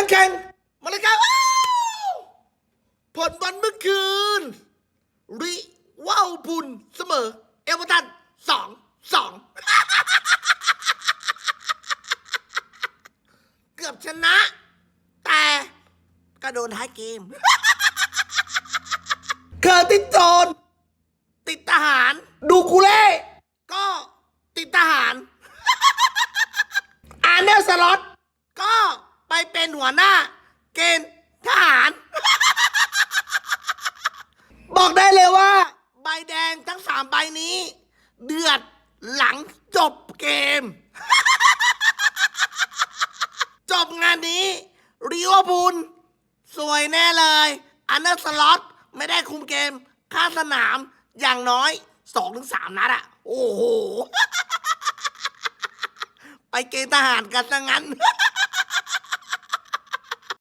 ยังแข่งมาเลยครับอ้าวผลบอลเมื่อคืน ริว้าวบุญเสมอ เอเวอร์ตันสองสองเกือบชนะ แต่ก็โดนท้ายเกม เกิดติดโจรติดทหาร ดูกูเล่ก็ติดทหาร อาร์เนลสล็อตก็ไป เป็นหัวหน้า เกณฑ์ทหาร บอกได้เลยว่า ใบแดงทั้งสามใบนี้ เดือดหลังจบเกม จบงานนี้ริโอพูลสวยแน่เลย อันเดอร์สล็อตไม่ได้คุมเกม ค่าสนามอย่างน้อยสองถึงสามนัดอะโอ้โห ไปเกณฑ์ทหารกันซะงั้น